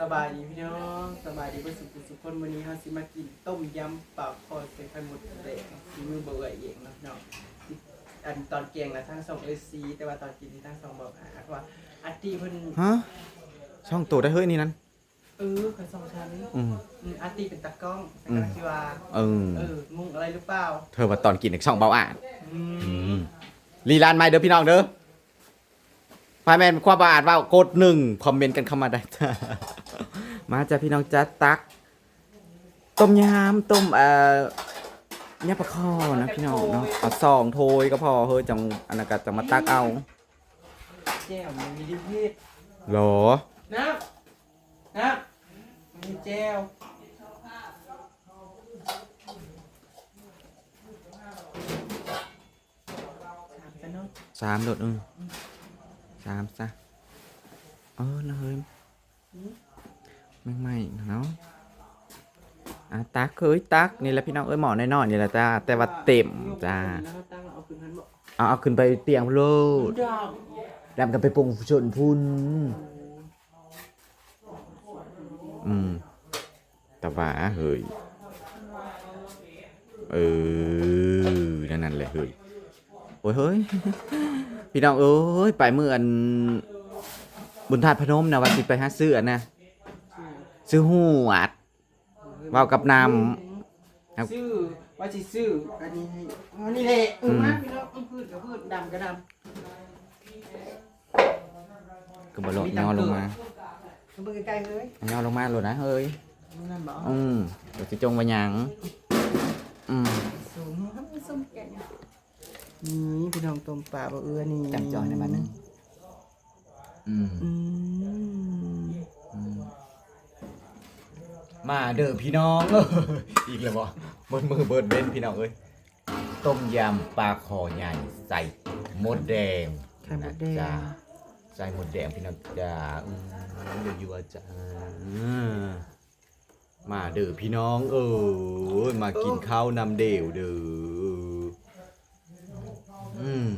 สบายดีพี่น้องสบายดีเพื่อนสุขสุขคนวันนี้เราสิมากินต้มยำปลาคอใส่ไข่หมดแดงซีมือเบื่อเองเนาะพี่น้องอันตอนเกียงนะทั้งสองเอซีแต่ว่าตอนกินนี่ทั้งสองบอกอะว่าอัตตีเพิ่นฮะช่องตัวได้เฮ้ยนี่นั้น เออคนสองชั้นอืมอืมอัตตีเป็นตากล้องแต่อืก็มคิดว่าเออ เออมุงอะไรหรือเปล่าเธอมาตอนกินอีกช่องเบาอ่านอือืมมลีลานไม่เด้อพี่น้องเด้อพายแมนความบาอาดว่ากดหนึ่งคอมเมนต์กันเข้ามาได้จ้า มาจ้าพี่น้องจ้าตัก ต้มยำต้มเอ่อยำปลาคอนะพี่น้องเนาะเอาสองโทยก็พอเฮ้ยจังอันนั้นก็จะมาตักเอาแจ้วมันมีดิเพศหรอน้ำน้ำมันมีแจ้วถามกันเนาะสามโดดอืมสามซะเออนะเฮ้ย ไม่ไม่เนาะอะตักเอ้ยตักนี่แหละพี่น้องเอ้ยหมอน้อยๆนี่แหละจ้าแต่ว่าเต็มจ้าเอาเอาขึ้นไปเตียงโลดดอกดำกันไปปรุงชนพุนอืมแต่ว่าเฮ้ยเออนั่นนั่นแหละเฮ้ยโอ้ยเฮ้ยพี่น้องเอ้ยไปเมื่ออันบุญธาตุพนมนะว่าสิไปหาซื้ออันนะ ซื้อหูอัดเว้ากับนำครับ ซื้อว่าจิซื้ออันนี้ให้อ๋อนี่แหละเออมาพี่น้องเอาพืชกับพืชดำกับดก็บอลดย่อลงมาำเอาเบิ่งใกล้ๆเลยย่อลงมาโลดนะเฮ้ย นั่นบอกอืมเดี๋ยวจะจงไปหยังอืม สูงครับส้มแก่นนี่พี่น้องต้มปลาบ่เอื้อนี่จำจอยในบ้านนึงอืมอืมอืม มาเด้อพี่น้องเอ้ยอีกแล้วบ่บนมือเบิดเบนพี่น้องเอ้ยต้มยำปลาคอใหญ่ใส่มดแดงไข่มดแดนะจ้างใส่มดแดงพี่น้องจ้าอืมเดี๋ยวอยู่อาจารย์มาเด้อพี่น้อง เอ้ยมากินข้าวนำเดวเด้ออืม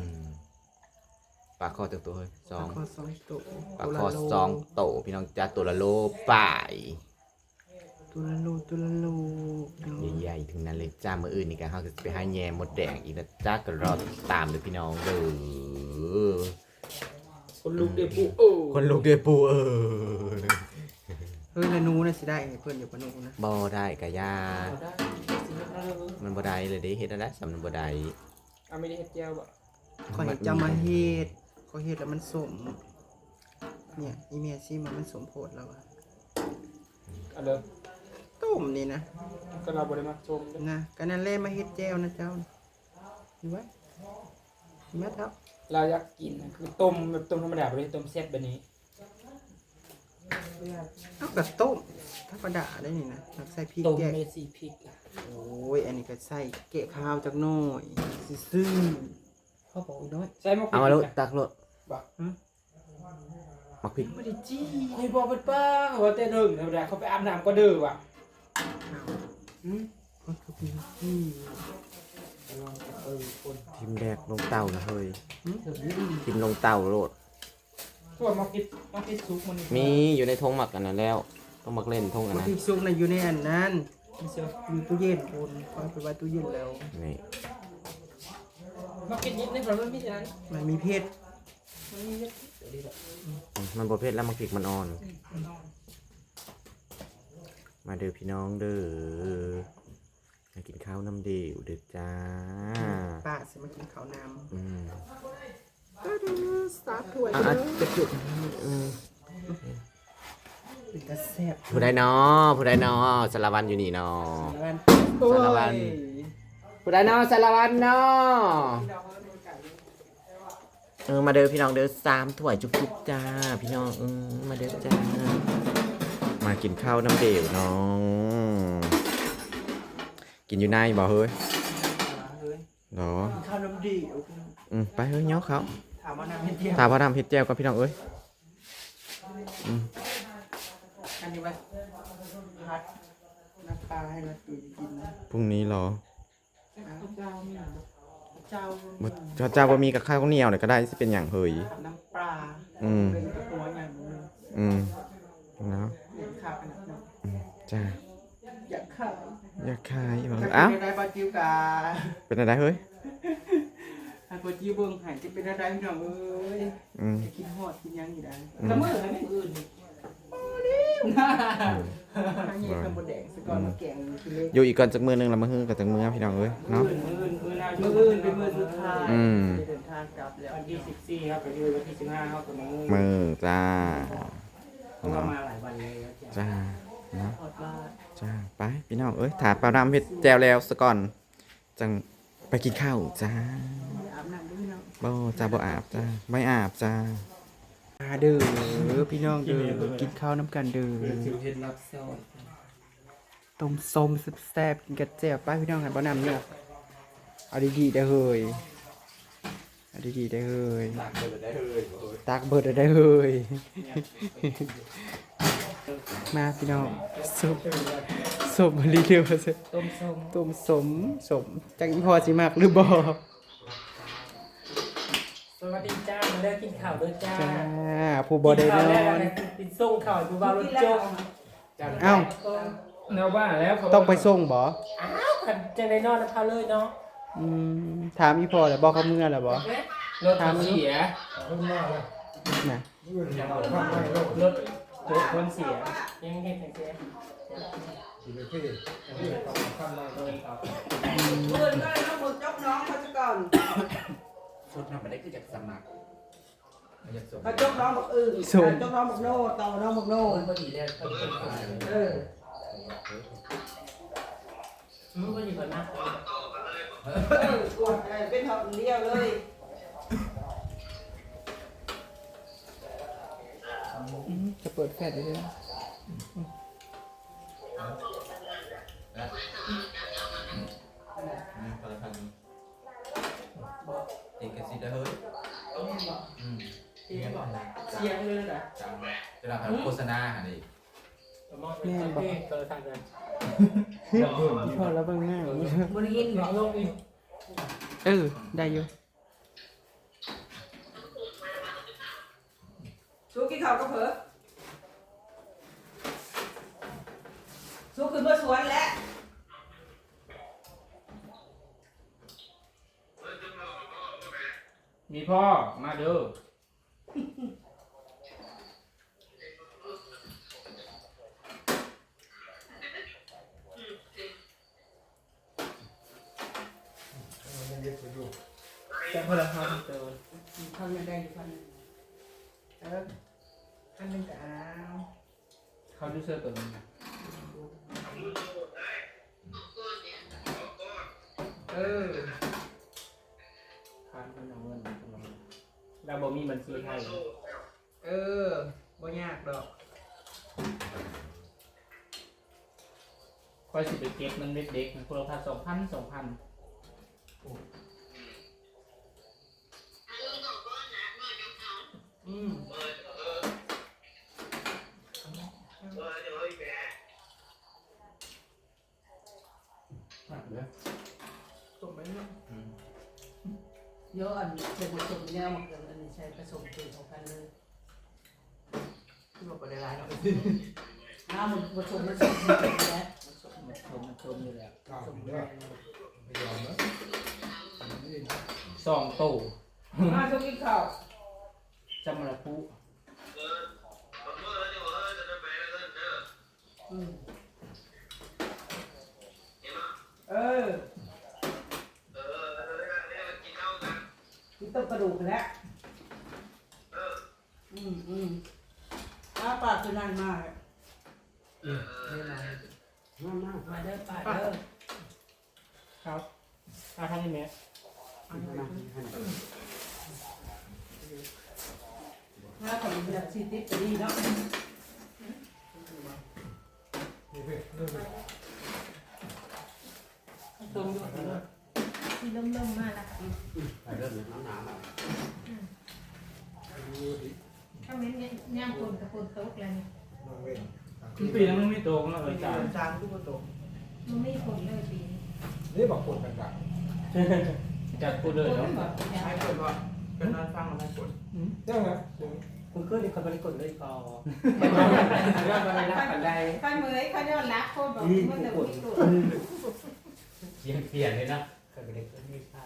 ปลาคอตัวตัวเฮ้ยสอง ปลาคอสองตัวปลาคอสองโตพี่น้องจ้าตัวละโลป่าย ตัวละโลตัวละโลพี่น้องใหญ่ๆถึงนั้นเลยจ้ามืออื่นนี่กันเขาจะไปให้แยมมดแดงอีกนะจ้าก็รอติดตามเลยพี่น้องเด้อคนลูกเดือปูโอ้คนลูกเดือปูเออเฮ้ยละนูน่ะสิได้ให้เพื่อนอยู่ปะนูนะบ่ได้กะยาเอาได้สิเฮ็ดได้เลยมันบ่ได้เลยเด้เฮ็ดอะไรสำนันบ่ได้เอาไม่ได้เฮ็ดแก้วบ่ขอยจะมาเฮ็ดขอเฮ็ดแล้วมันสมเนี่ยอีเมียซี่มามันสมโพดแล้วอะอันเดิม ต้มนี่นะก็เราบริมาชมเด้อนะก็นั่นแหละมาเฮ็ดแก้วนะเจ้าดูไว้มาเท่าเราอยากกินนะคือต้มแบบต้มธรรมดาไม่ได้ต้มแซ่บแบบนี้เอากับต้มธรรมดาได้นี่นะแล้วใส่พริกต้มแกงเมสีพริกอะโอ้ยอันนี้ก็ใส่เกะข้าวจักหน่อยซื่อๆพ่อบอกอีกน้อยใส่มะพริเอากมาโลดนะตักโลดบอกมักพริก ไม่ได้จี้คอยบอกเป็นป้าเขาว่าแต่หนึ่งธรรมดาเขาไปอาบน้ำก็เดือว่ะ อืมมันคือพี่จี้ลองเออคนทิมแดกลงเต่านะเฮ้ยเดี๋ยวนี้ทิมลงเต่าโลดตัวมาคิดมาคิดซุปมันมีอยู่ในทงหมักอันนั้นแล้วต้องมักเล่นทงอันมันนั้นพริกซุกในะอยู่ในอันนั้นมีเสืออยู่ตู้เย็นบนคอยไปไว้ตู้เย็นแล้ว นี่มาคิดนิดนึงเพราะมันมีแต่นั้นมันมีเพชรมันมีเยอะเดี๋ยวนี้แหละ มันประเภทแล้วมักพริกมันอ่อน มาเด้อพี่น้องเด้อมากินข้าวน้ำเดียวเด้อจ้าป้าสิมากินข้าวน้อืมำก็ดูสาถ้วยอะเด้อะอจะจุดอืมเป็นกระแซ่บผู้ใดนอผู้ใดนอสารวันอยู่นี่นอสารวัตรสารวัตรผู้ใดนอสารวันนอเออมาเด้อพี่น้องเด้อสามถ้วยจุกๆจ้า พี่น้องเออมาเด้อจ้า มากินข้าวน้ำเดียวน้อง กินอยู่ในบ่เฮ้ยเฮ้ยเหรอข้าวน้ำดีโอเคอืมไปเฮ้ยเนาะเขาถามว่าน้ำเฮ็ดเดียวถามพ่อทำเฮ็ดแจ่วกับพี่น้องเอ้ยอืมอันนี้ไว้พัดน้ำปลาให้เราตุ๋ยกินนะพรุ่งนี้เหรอเจ้าเนี่ยเจ้าบ่เจ้าเจ้าบ่มีกับข้าวเหนียวเนี่ยก็ได้สิเป็นอย่างเฮ้ยน้ำปลาอืมเป็นกระหัวอย่างนึงอืมแล้วข จ้าอยากขายอยากขายบ่ถ้าเอ้าเป็นได้บาจิวกาเป็นอะไรเฮ้ยถ้าบาจิวเบิ่งหายจะเป็นอะไรพี่น้องเอ้ยอืมจะคิดฮอดคิดหยังอยู่ได้อืมละเมอให้ไม่อื่นนี่ถ้าเงี้ยทำบดแดงสกอนมาแกงคือเล็กอยู่อีกก่อนจักมือหนึงแล้วมาฮือกับจักมือพี่น้องเอ้ยเนาะมืออื่นมืออื่นมืออื่นเป็นมือสุดท้ายอืมจะเดินทางกลับแล้ววันที่สิบสี่ครับไปดูวันที่สิบห้าครับตัวน้องมือจ้าเพราะว่าเนาะมาหลายวันเลยแล้วจ้ะจ้าเนาะทอดบ้านจ้าไปพี่น้องเอ้ยถาเปล่าน้ำเฮ็ดแจวแล้วซะก่อน จังไปกินข้าวจ้าอาบน้ำด้วยพี่น้องบ่จ้าบ่อาบจ้าไม่อาบจ้ามาเด้อพี่น้องเด้อกินข้าวน้ำกันเด้อสิวเห็ดรับซ่อนต้มส้มแซ่บๆกินกระเจี๊ยบป้าพี่น้องกันบ่นำเนาะเอาดีๆได้อเฮ้ยเอาดีๆได้อเฮ้ยตักเบิดได้เฮ้ย มาพี่น้องส้มส้มรีเดียวซะต้มส้มต้มสมสมจักอีพอสิมากหรือบ่สวัสดีจ้ามาเลิกกินข้าวด้วยจ้าจ้าผู้บ่ได้นอนกินส่งข้าวผู้บ่าวรถโจ๊กเอ้าแนวบ้านแล้วต้องไปส่งบ่อ้าวขันจังได้นอนนะพาเลยเนาะอืมถามอีพอแล้วบ่เขาเมื่อแล้วบ่รถเสียน่ะรถ โจ๊กคนเสียยังเห็นแต่เสียที่เลเลยยครับเพื่อนก็เลยต้องบุกจกน้องเขาซะก่อนชดนั้นบ่ได้คือจากสมัครอยากส่งเขาจกน้องบอกอื่นจกน้องบอกโน่ต่อน้องบอกโน่คนพอดีเลยคนเป็นคนเออมึงก็อยู่ก่อนนะเออกดเป็นหอบเดียวเลย อืมจะเปิดแฟลชได้เลยนะติดกันสิได้เฮ้ยอืมเสียงบ่เสียงเลยน่ะจังเวลาโฆษณาหาดิมองเป็นคนที่เจอทางกันอีพอแล้วเบิ่งหน้าอย่างนี้บริยินลองลงอีกเออ ได้อยู่ สู้กินข้าวก็เผลอสู้ขึ้นมาสวนแล้วมีพ่อมาเด้อ ดอกค่อยสิไปเก็บมันเด็กๆมันคนละพันสองพันสองพันอืมส่งไปเนาะเยอะอันเป็นผสมเนี่ยมันเกิดอันนี้ใช้ผสมเป็นของกันเลย ที่บอกบ่ได้หลายเนาะน้ำมันผสมมันสมกันแล้วมันชมมันชมอยู่แล้วสมกันสองตู้มาสู้กินข้าวจำระพุอืมเออกินต้มกระดูกแล้วอืมอืมอ้า ปากคือนานมากมามามาเด้อปากเด้อครับอาทางนี้ไหมถ้าคนอยากซีติดก็ดีเนาะตรงอยู่เนาะที่ล่มๆมากแล้วค่ะ ถ้าแม่นย่างฝนกับฝนตกแล้นี่คุณปีนั้นมันไม่โตกันหรอกเลยจ้าจานทุกคนตกมันไม่ฝนเลยปีนี้นี่บอกคนต่างจัดกูเลยเนาะให้เปิดบ่เป็นนอนฟังแล้วให้กดๆเจ้าไงคุณขึ้นคนบริกรเลยกอเรื่องอะไรรักกันได้ค่อยเมยค่อยยอดรักโคตรบอกมันเดี๋ยวมีกเปลี่ยนเปลี่ยนเลยนะเคยไปเด็กเล่นมีค่า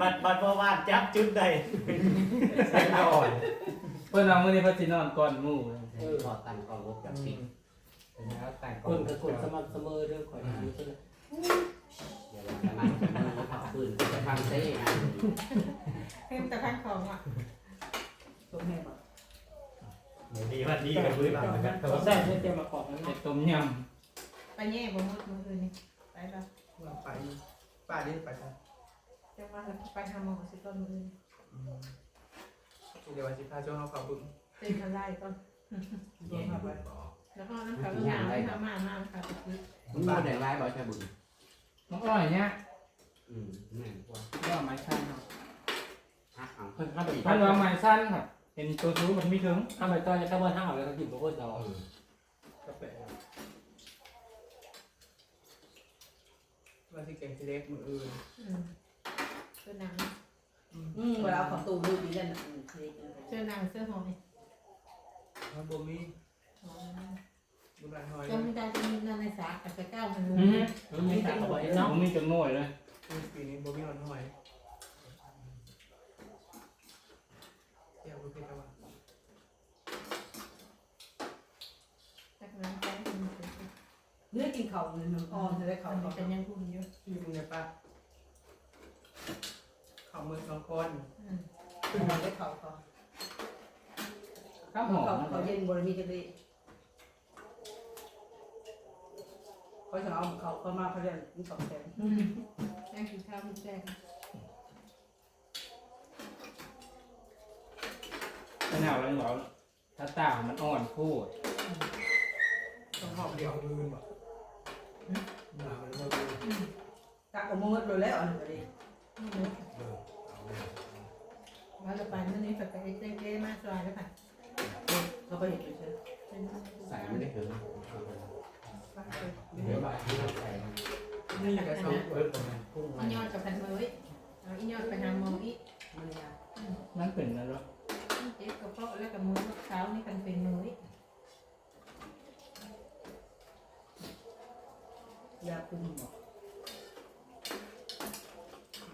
บัดบัดเพราะว่าจับจุดใดใส่ก่อนเพื่อนน้องวันนี้พัชินอนก่อนหมู่พอตังก่อนลบจากสิ่งแล้วแต่งก่คอนนกับคนสม่ำเสมอเรื่องข่อยนี้ใช่ไหมอย่าละมันมันผักปืนจะทำเซ่เพิ่มแต่พันของอะตัวแม่บอกดีวันดีกับพื้นหลังนะครับเขาแซ่บเนี่ยเตรียมมาขอบเป็ดต้มยไปแย่บ่มืดมือคืนนี้ไปปะเราไปป้าได้ไปทางจะมาไปทำหมอสิต้นมือเดี๋ยววันสิพาช่วงเขาเขาบึ้งเป็นทลายก่อนแย่ไปแล้วก็น้ำขาวน้ำไม่ทำมามาค่ะตะกี้มันบ่แดงลายบ่ใช่บุญำน้องอ้อยเนี่ยอืมแม่นกว่าก็ไม้สั้นครับฮักเอาคนข้าไปมันว่าไม้สั้นครับเป็นตัวซูมันไม่ถึงข้าไปตอนจะข้าว่าห้าวแล้วก็กินพวกเรากาแฟวันที่แกงทีเล็กมืออื่นอืม เสื้อหนังอืมเวลาของตูดูดีกันนะเสื้อหนังเสื้อหอยพระบมีบุญหลายหอยก็ไม่ได้จะมีนั่นในสากกับเก้ามันอืมมันไม่ตัดเอาไว้เนาะผมมีจังหน่วยเลยปีนี้บ่มีหอนหอยเดี๋ยวไปเป็นอะไรจากนั้นไปมันเป็นเนื้อกินเข่าเลยมันอ่อนจะได้เข่ามันเป็นยังพุ่นอยู่ที่มึงเนี่ยป้าเขามือสองคนอ่อนได้เข่าเขาข้าวหอมเข่าเขาเย็นบริมีจะดีเขาจะเอาเขาเขามาเขาเรียนมีสองแสนยังกินข้าวมันแจ้งมะนาวแล้วเหรอถ้าตามันอ่อนพูดต้องหอมเดียวมือบ่หนามันบ่มือตักเอามือเลยแล้วอันนี้ก็ดี ว่าจะไปเมื่อนี้ฝักไปเจ๊เจ๊มาสวายแล้วค่ะเขาไปเห็นไปเช่เป็นใส่ไม่ได้ถึงปักเลยเดี๋ยวมาที่เราใส่นี่ก็สองเปิดตรงนั้นพุ่งอียอดกับพันเมยเอาอียอดไปหาหมออีกมันยามันเป็นนะหรอเจ็บกระเพาะแล้วกับมือเท้านี่กันเป็นเมยยาคุมบอก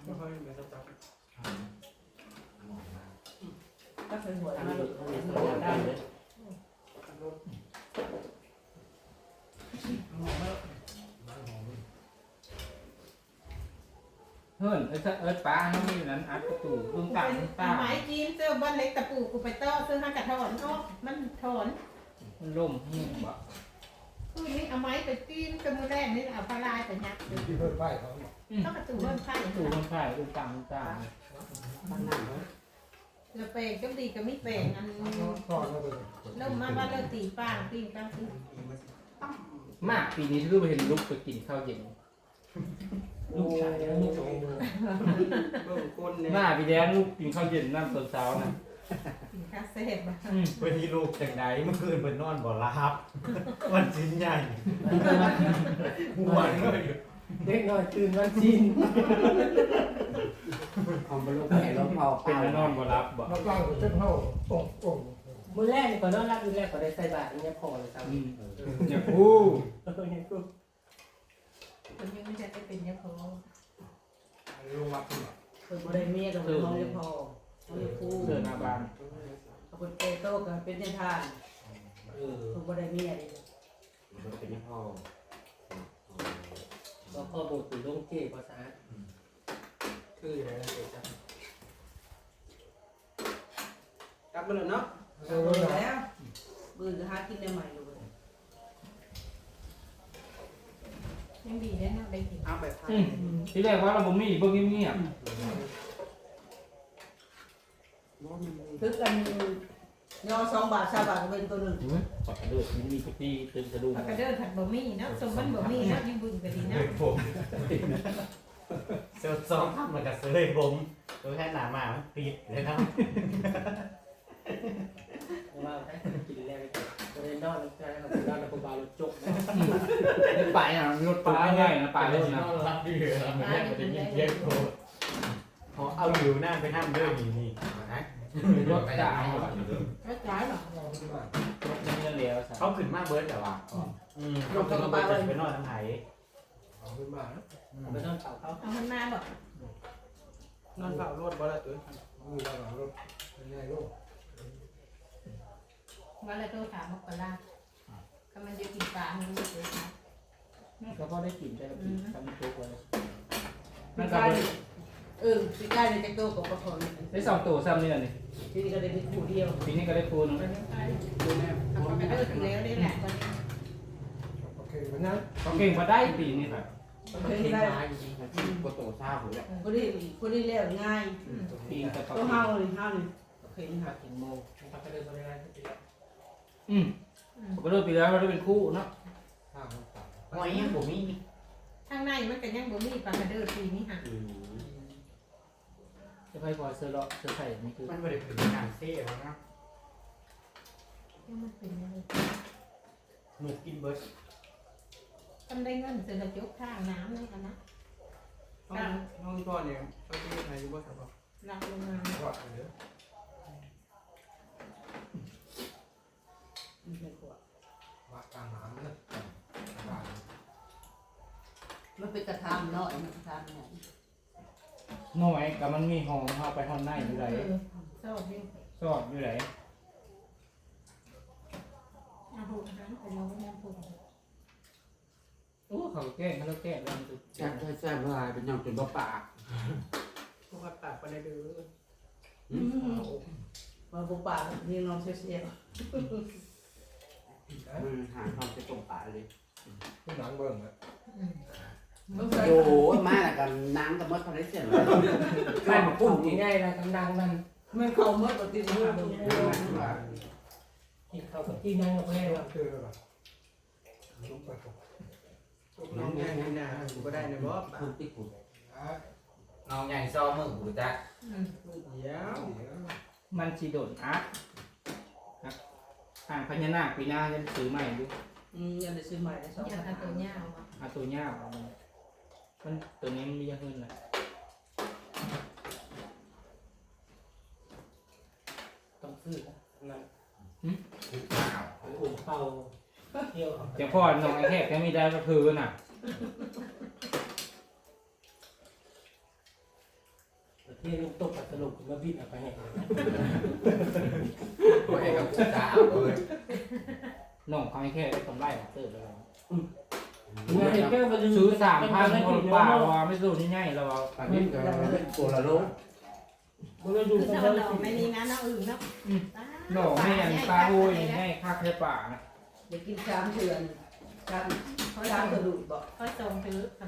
ไม่ค่อยมีสต๊อก ก็เคยหัวทำมาห้หลุดทำให้หัวได้ไเลยเฮ้ยเอิ้นเอิ้นป้าน้องมีอยู่นั้นอัดประตูลุงตาลุงตาไม้จีนเสื้อบ้านเล็กตะปูกูไปเต้อซื้อห้ากระถอนเนาะมันถอนมันล่มแห้งบ่คือนี่เอาไม้ไปจีนกับมือแรกนี่เอาปลาลายไปยัดต้องกระตูเบิ้ลไข่ประตูมันข่ายลุงตางตาบ้านนั่ง แล้วเปลงก็ดีก็ไม่เปลงอันเริ่มมาว่าเริ่มตีป้างตีป้างตีมากปีนี้ที่รู้ไปเห็นลูกไปกินข้าวเย็นลูกชายแล้วลูกเบิ่งก้นเนี่ยมาปีแล้วลูกกินข้าวเย็นน้ำตอนเช้านะกินข้าวเสร็จมาวันนี้ลูกจากไหนเมื่อคืนเป็นนอนบ่รับ วันชิ้นใหญ่หัวเลยเด็กน้อยตื่นวันจีน ของบรรลุแห่งลมพอเป็นแล้วนอนบ่รับบ่นักล่างเจ้าเข้าโอ่งโอ่งมือแรกนี่ก่อนนอนรับมือแรกก็ได้ใส่บาตรเนี่ยพอเลยครับอืมอย่าพูดเออเนี่ยกูคนยังไม่ได้ไปเป็นยังพอลงรับขึ้นมาเคยบ่ได้เมียกับน้องเนี่ยพอเขาเรียกครูเดินหน้าบ้านเขาเป็นเตโต้กับเป็นเจนทานเออเขาบ่ได้เมียเลยมันเป็นพ่อก็พ่อบอกตื่นลงเจ๊ภาษา คืออะไรนะเจ๊จ้ะกลับมาแล้วเนาะเออแล้วมือจะหากินได้ใหม่เลยยังดีได้นะได้กินเอาแบบไทยอืมที่แรกว่าเราบ่มีเบิ่งเงียบทึกกันยอสองบาทสามบาทก็เป็นตัวหนึ่งๆอุ้ยปากกระเดิดมันมีกะทิตื่นสะดุ้งผักกระเดินผัดบะหมี่เนาะสมบัติบะหมี่เนาะยังบุญก็ดีเนาะผม เซลซองทำมากับเซยผมตัวแค่หนามาปิดเลยครับว่าให้กินแล้วก็ได้นอนแล้วก็นอนแล้วก็บาลจกนะไปอะรถปลาง่ายนะปลาเลยนะรับดีเลยครับมันแค่จะยิงเยอะโคพอเอาอยู่หน้าไปห้ามเรื่องนี้นี่นะรถจ่ายไม่จ่ายหรอกเราขึ้นมารถเงินเหลวซะเขาขึ้นมาเบิร์ดแต่ว่าอืมเขาขึ้นมาเบิร์ดไปนอนทางไหน เอาขึ้นมาแล้วไปนอนเต่าเขาเอามันมาบอกนอนเฝ้ารถบ่ละตัวมือเราหลังรถเป็นไงลูกว่าอะไรตัวถามมกราถ้ามันจะกินปลามันไม่เคยทก็พอได้กินได้แล้วกินทำทุกวันปีกายเออปีกายในจักรโตกับกระถอนได้สองตัวซ้ำนี่นี่ทีนี้ก็ได้เป็นคู่เดียวปีนี้ก็ได้คูณำมันไม่ไปทำไปเลิกแล้วนี่แหละตอนนี้โอเควันนั้นเขาเก่งมาได้ปีนี้ครับ เคยได้โคโตซาผมเนี่ยคนนี้คนนี้เรียกง่ายปีกับเขาตัวเฮาเลยเฮาเลยโอเคปีนะหักถึงโมเขาจะเดินไปไหนก็ติดอืมผมก็เลิกปีแล้วเราได้เป็นคู่เนาะข้างมันต่ำหอยยังผมมีทางในมันก็ยังบ่มีปลากระเดิดปีนี้ค่ะจะไปพอเสื้อเลาะเสื้อใส่นี่คือมันไม่ได้เป็นการเซ่แล้วนะยังมันเป็นอะไรหนูกินเบิร์ด ทำได้เงินเสร็จแล้วยกข้างน้ำเลยกันนะห้องห้องพ่อเนี่ยเขาจะมีใครอยู่บ่ครับบ่หลักลงมารอดไปเด้อไม่ใช่ขวดมากลางน้ำนะมันเป็นกระทำเนาะมันกระทำเนี่ยหน่อยกับมันมีห้องเข้าไปห้องในอยู่ไหนชอบยิ่งชอบอยู่ไหนอาหารอาหารเป็นโรงแรมปุ่น โอ้เขาแก้เขาแก้แล้วมันแซ่บแซ่บลายเป็นยำจนบ่ปากพวกเขาปากไปได้เด้ออืมมาบุปผาเรียนน้องเสียมันหาความจะตรงปากเลยขึ้นหนังเบิ่งเลยๆต้องใส่โอ้โหมาแล้วกันน้ำกับมดเขาได้เสียงเลยไม่มาพูดง่ายๆนะดังๆมันมันเข้าเมื่อปฏิบัติกินข้าวกับที่นั่งกับแม่เราคือแบบลุกไปตก น้องง่ายนี่นะกูก็ได้นะบ่ปากคุณติ๊กคุณน้องใหญ่ซอมือกูจ้ะเดี๋ยวมันชีโดนอัดห่างพญานาคปีหน้าจะซื้อใหม่ดูอืมยังได้ซื้อใหม่ได้สองอยากพันทำตัวเนี้ยเอามาเอาตัวเนี้ยเอามามันตัวนี้มันมีเยอะขึ้นเลยต้องซื้อนั่นหึอุ่นเป่า เที่ยวเดี๋ยวพ่อน้องไอ้แขกแค่มีได้ก็คือน่ะประเทศลูกตกปัดสรุปมาบิดเอาไปให้โอ้ยกับจ้าเอ้ยน้องเขาไอ้แขกได้กำไรเติบแล้วเมื่อเห็นแก้วมันซื้อสามพันคนป่าว่าไม่สู้นี่ง่ายเราเอาปากนี้ก็เป็นตัวละโลมันก็ดูคือกันเจ้าได้เราไม่มีงานเอาอื่นเนาะหน่อไม่ยันปลาโวยง่ายค่าแค่ป่านะ เดี๋ยวกินสามเดือนสามเขาสามส่งกระดูกบอกเขาส่งถือท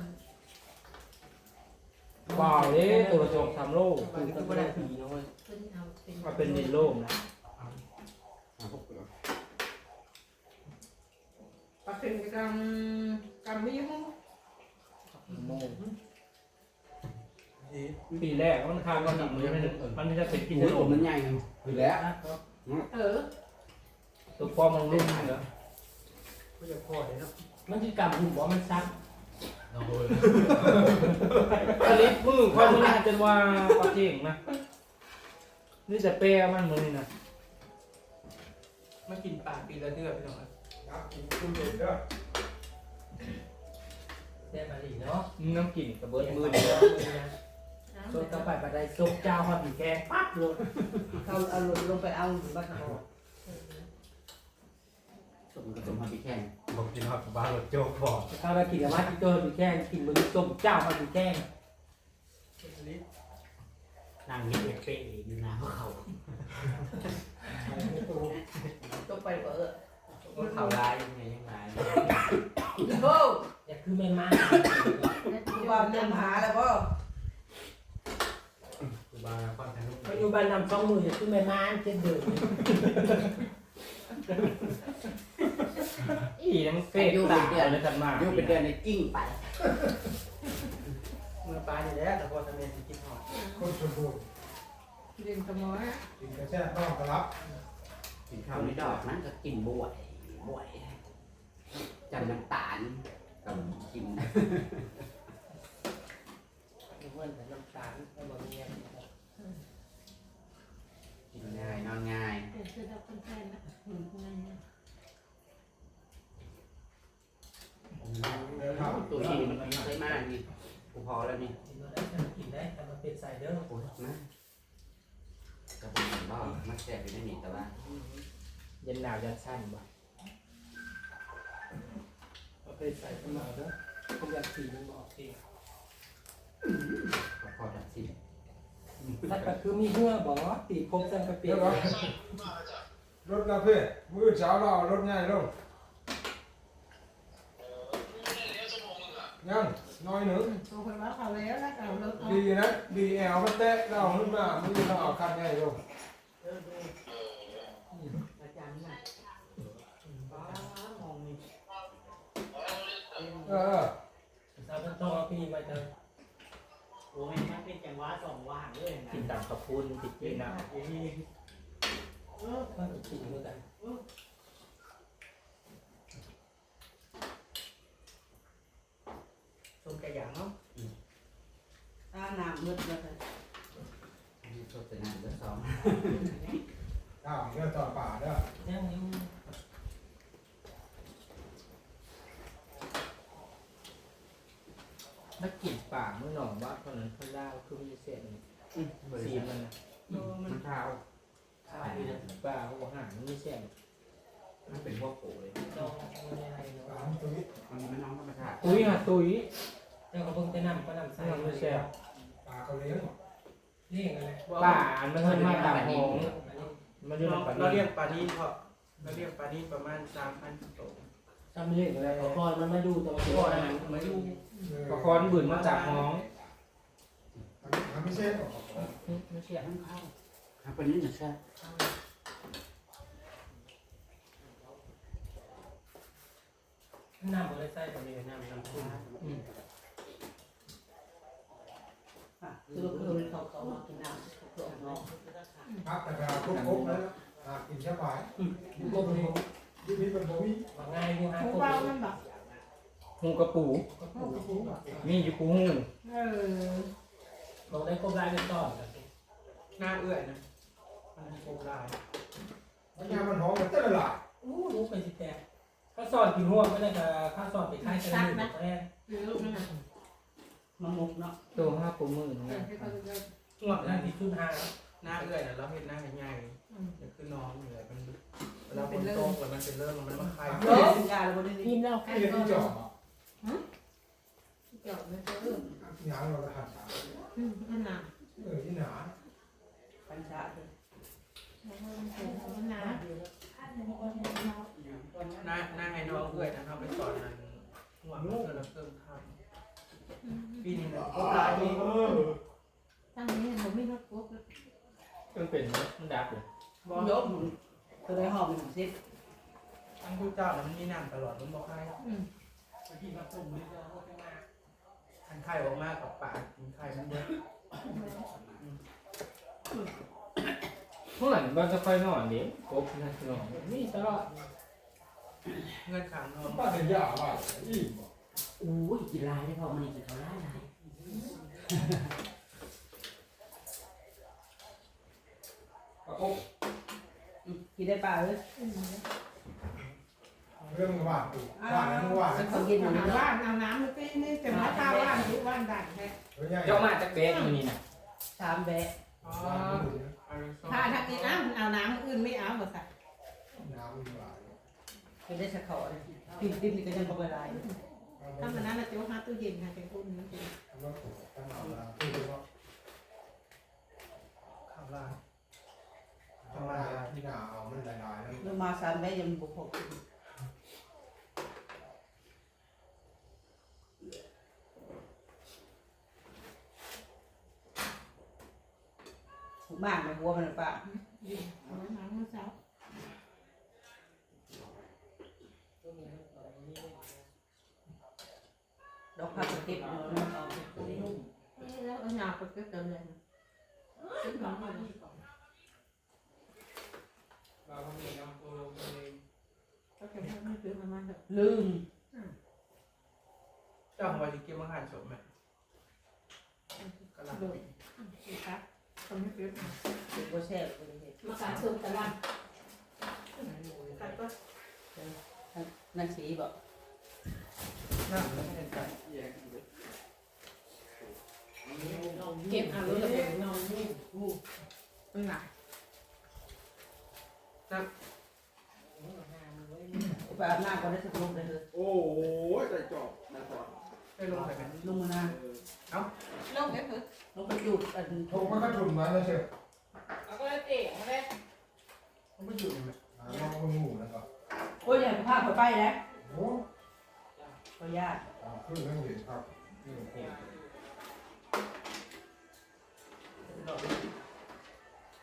เปล่าเด้ตัวละสองสามโลคุณก็ไม่ได้ผีนะเว้ยำขึ้นเอาเป็นมาเป็นดินโลมนะปลาเป็นกำกำไม่ยุ่งโมปีแรกมันคาดว่าหนังมันไม่มันไม่ใช่เป็นกินโอ้ยโลผมมมันใหญ่อยู่แล้วเออ ตัวฟอมมันรุ่นเหรอ ก็จะพอได้เนาะมันที่กำหุ่นบอกมันซักอันนี้มือความมันจนว่าปลาเก่งนะนี่จะเปรี้ยมันมือนี่นะมากินปลาปีละเดือนพี่น้องครับกินขึ้นเด็ดเด้อแต่มาดีเนาะน้ำกลิ่นกระเบิดมือเดีเดียยววโซนกระไปบัดได้ซุปเจ้าฮอดผีแกงปั๊บเลยเขาเอาลงไปเอาบัตรเขา สมกับสมพันธ์พี่แข่งบอกกินฮอตบ้านรถโจ๊กบอกถ้าเรากินกับว่าที่เกินผีแกงกินมือซุปเจ้าฮอดผีแกงนั่งนี่เป๊ะอยู่นะเขาต้องไปเออเขาลายยังไงยังไงโอ้อยากคือแม่ม้าที่ว่าเดินหาแล้วก็คือบาร์คอนแทนปัจจุบันนำสองมืออยากคือแม่ม้าเจ็ดเดือน อีนั่นมันเฟกต่างกันเลยกันมากอยู่เป็นเดือนในกิ้งไปเมื่อปลานี่แหละแต่พอทำเองสิกินหอดคนชมพูเรียนกระมอกินกระแช่ต้องกระลับกินข้าวไม่ดอกนั่นก็กินบวยบวยจำน้ำตาลกับกินเพื่อนแต่น้ำตาลให้บ่มี กินง่ายนอนง่ายเดี๋ยวจะเอาคนแทนนะอืมนั่นนะเดี๋ยวถามตัวนี้มันเคยมานี่กูพอแล้วนี่กินมาได้กินได้แต่มันเป็นใส่เด้อโอ้ยนะก็เป็นเหมือนว่ามันแสบอยู่ในนี่แต่ว่ายันหนาวยันสั้นบ่เอาไปใส่ขึ้นมาเด้อผมอยากสีมันบอกเองก็พอจัดสิ ถ้าก็คือมีเหื่อบอกว่าตีครบจังกระเปียเดี๋กยวก่อนรถกาแฟมือเช้าเราเอารถง่ายลงยังน้อยหนึ่งตัวคนว่าเขาแล้วแล้วเอารถเอาดีนะดีแอลมันแตะเราขึ้นมามือเราเอาคันง่ายลงอาจารย์น่ะบ้ามองนี่เออ สาวต้องเอาปีมาเจอโอ้ยมันเป็นจังห วะสองว่างเลยนะกินตามขอบคุณติดกินนะก็กินเหมือนกันชมกระหยางเนาะตาหนามมืดแล้วกันมีโทษแต่นั่นเด้อดสอง อ้าวเดี๋ยวต่อป่าเด้อ ยังอยู่ ถ้ากินป่าเมื่อหนองว่าตอนนั้นเขาเล่าคือมีเศษสีมันนะมันข้าวข้าวนี่นะป่าเขาบอกหางมันมีเศษมันเป็นพวกโผล่เลยดองอะไรเนาะป่ามันตัวนี้มันมันน้องธรรมชาติตุ้ยฮะตุ้ยเจ้าก็เพิ่งจะนำก็นำใส่มันไม่แซ่บป่าเขาเลี้ยงเลี้ยงอะไรป่ามันเพิ่งมาตามหงมันอยู่เราในป่าเรานี้เลี้ยงปลานีเพราะเราเลี้ยงปลานีประมาณสามพันตัวทำเลี้ยงอะไรพอมันมาดูตัวก่อนนั้นมาอยู่ ปลาคอนบื่นมาจากห้องทำไม่เสร็จไม่ใช่ถ้าเป็นนี่นะใช่น้ำอะไรใส่ตัวนี้น้ำน้ำพุ่งคือคือเขาเขามากินน้ำเขาเนาะพักแต่ไปเอาคุกคุกแล้วหากินแค่ป่ายก็เป็นที่นี่เป็นบ่มีง่ายอยู่ฮะ หูก็เบามันแบบหูกระปูคุกคุกอะมีอยู่ปูหูเออบอกได้ครบรายเป็นต้อนหน้าเอื้อยนะมันโคมลายมันยามันหอมมันเต้นละลายอู้รู้ไปสิแตกข้าสอนกินห่วงไม่ได้กับข้าสอนไปค่ายกันหนึ่งแรกหรือลูกนั่นน่ะมะมุกเนาะตัวห้าปูมือเอนะอที่เขาจะห่วงนั่นที่ชุดห้าหน้าเอื้อยนะเราเห็นหน้าใหญ่อืมๆเดี๋ยวคือน้องอยู่เลยมันเวลาฝนตกแล้วมันเป็นเริ่มมันมาคายเนาะกินยาแล้วบ่ได้กินแล้วใครที่ก็ที่จอ ดจอดไม่เจอหยาเราละหันตาอืมนั่นน่ะเออที่หนาปัญชาเลยมันเป็นมันหนาหน้าหน้าให้น้องเอื้อยนะครับไปสอนนั้นหัวมันเกิดแล้วเพิ่มทำปีนี้นะโคมลายนี่ตั้งนี้ผมไม่รถปุ๊บมันเป็นมันดับเลยบอกยกตัวได้หอมสิบทั้งผู้เจ้ามันมีน้ำตลอดมันบอกใค รอืมที่มาปุ่มนี่ก็โอเคมากทันไข่ออกมากับปากกินไข่มันเยอะเมื่อไหร่มันจะค่อยนอนเดี๋ยวกบนะนอนนี่ตลอดเงื่อนขังนอนป้าเสียยาว่าอีบ่อู้ยกินลายได้พอมันกินเขาลายลายปะโอ๊ะกินได้ป่าเลยอืมเรื่องว่าอีกว่าแล้วว่าฉันเขากินมันเอาเนาะว่านเอาน้ำมาตีนี่แต่มาข้าวว่านทุกว่านดังแท้เฮ้ยใหญ่เจ้ามาจากเบสมันนี่นะสามแบะอ๋อว่ามันเอาเลยส้มถ้าถ้ากินน้ำเอาน้ำอื่นไม่เอาหมดสักน้ำมันหลายกินได้สักเขาเลยติมติมนี่ก็ยังบ่ละลายถ้ามันนั้นเราจะหาตู้เย็นค่ะเป็นคนนี้ว่าถูกตั้งเอาละที่เรียกว่าข้าวราดทำไมที่หนาเอามันหลายๆแล้วลงมาสามแบะยังบ่พอ กินบ้านมันหัวมันป่ะเอาน้ำมาเช้าดอกผักกระติบเอาเอาแล้วเอาหยาไปก็บเติมเลยซื้อของมาก็เก็จะไม่ซื้อมามันแบบลืมเจ้าของวาจิเก็บมาหันสมไหมกระหล่ำโดด คนไม่เก็บนะเป็นโบแซ่บเลยเห็ดมาการส่งตะลันกันก็นั่นสีบอกน่าจะเป็นการแยกเลยเก็บเอาเลยนอนนี่กูเป็นไงไปอาบน้ำก่อนได้สักลูกเลยเถอะโอ้ยใจจอบนะก่อน ไปลงไปกันลงมานาลงเก็บเถอะลงไปจุดอันโทรมาก็ถุนมาแล้วเชียวเอาก็เลยเตะเอาเลยเขาไม่อยู่เลยหาน้องคนหมู่นะครับโอ้ยอย่าพาเขาไปแล้วโอ้ก็ยากตามขึ้นแล้วเห็นครับนี่โอ้โห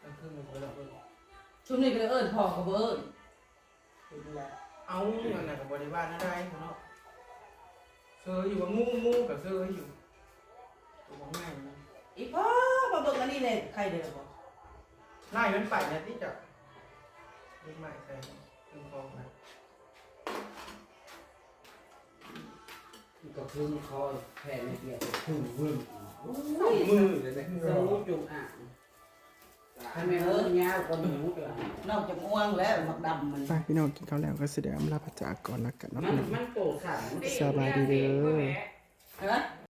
นั่นคือมันเป็นแบบช่วงนี้ก็เลยเอิญพ่อกับเอิญดูแลเอาเงินไหนกับบริวารนั่นได้เนาะเซออยู่ว่างูงูกับเซออยู่ตัวง่ายนะอีพ่อมาเบิ่งอันนี้เลยใครเดินบอกไล่มันไปนะที่จะลูกใหม่ใส่ตึงคอมาก็คือคอแผ่ในเกียร์พึ่งพึ่งมือเลยนะสมุดจุงอ่าง ทำไมเอิญยาวกว่าหนูจ้ะนอกจากอ้วงแล้วหมักดำมัน ไปพี่น้องกินข้าวแล้วก็เสียดายอำลาพระจากก่อนละกันเนาะมันมันโตสั่นสบายดีเด้อ ฮะ